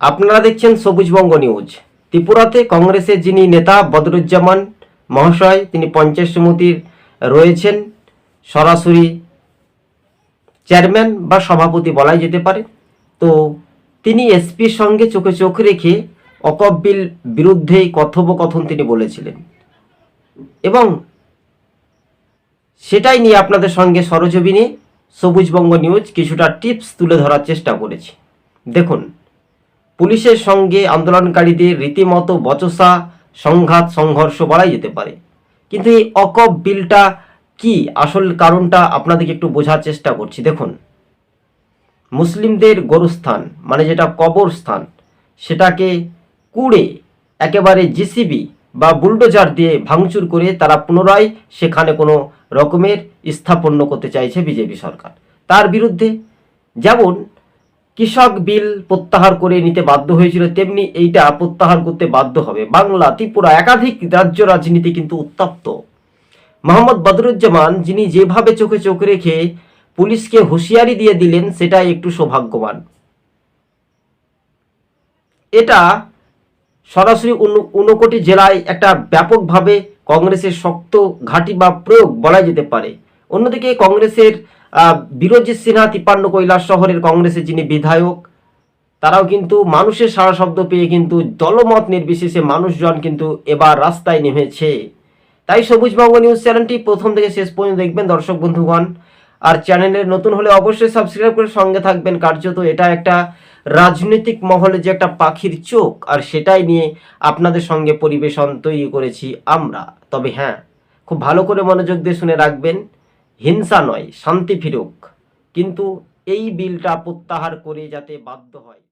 আপনারা দেখছেন সবুজবঙ্গ নিউজ। ত্রিপুরাতে কংগ্রেসের যিনি নেতা বদরুজ্জামান মহাশয়, তিনি পঞ্চায়েত সমিতির রয়েছেন। সরাসরি চেয়ারম্যান বা সভাপতি বলাই যেতে পারে। তো তিনি এসপির সঙ্গে চোখে চোখ রেখে অকপ বিরুদ্ধেই কথোপকথন তিনি বলেছিলেন। এবং সেটাই নিয়ে আপনাদের সঙ্গে সরজমিনে সবুজবঙ্গ নিউজ কিছুটা টিপস তুলে ধরার চেষ্টা করেছি। দেখুন পুলিশের সঙ্গে আন্দোলনকারীদের রীতিমতো বচসা সংঘাত, সংঘর্ষ বলাই যেতে পারে। কিন্তু এই অকপ বিলটা কি? আসল কারণটা আপনাদেরকে একটু বোঝার চেষ্টা করছি। দেখুন, মুসলিমদের গরুস্থান মানে যেটা কবরস্থান, সেটাকে কুড়ে একেবারে জিসিবি বা বুলডোজার দিয়ে ভাঙচুর করে তারা পুনরায় সেখানে কোনো রকমের স্থাপন্য করতে চাইছে বিজেপি সরকার। তার বিরুদ্ধে যেমন কৃষক বিল প্রত্যাহার করে নিতে বাধ্য হয়েছিল, তেমনি এইটা প্রত্যাহার করতে বাধ্য হবে। বাংলা, ত্রিপুরা একাধিক রাজ্য রাজনীতি কিন্তু উত্তপ্ত। মোহাম্মদ বদরুজ্জামান, যিনি যেভাবে চোখে চোখ রেখে পুলিশকে হুঁশিয়ারি দিয়ে দিলেন সেটাই একটু সৌভাগ্যবান। এটা সরাসরি ঊনকোটি জেলায় একটা ব্যাপকভাবে কংগ্রেসের শক্ত ঘাঁটি বা প্রয়োগ বলা যেতে পারে। অন্যদিকে কংগ্রেসের বিরোজিৎ সিনহা তিপ্পান্ন কৈলাস শহরের কংগ্রেসের যিনি বিধায়ক, তারাও কিন্তু মানুষের সারা শব্দ পেয়ে কিন্তু দলমত নির্বিশেষে মানুষজন কিন্তু এবার রাস্তায় নেমেছে। তাই সবুজবঙ্গ নিউজ চ্যানেলটি প্রথম থেকে শেষ পর্যন্ত দেখবেন, দর্শক বন্ধুগণ। আর চ্যানেলে নতুন হলে অবশ্যই সাবস্ক্রাইব করে সঙ্গে থাকবেন। কার্যত এটা একটা রাজনৈতিক মহলে যে একটা পাখির চোখ, আর সেটাই নিয়ে আপনাদের সঙ্গে পরিবেশন তৈরি করেছি আমরা। তবে হ্যাঁ খুব ভালো করে মনোযোগ দিয়ে শুনে রাখবেন। হিংসা নয় শান্তি ফিরুক। কিন্তু এই বিলটা প্রত্যাহার করে যাতে বাধ্য হয়।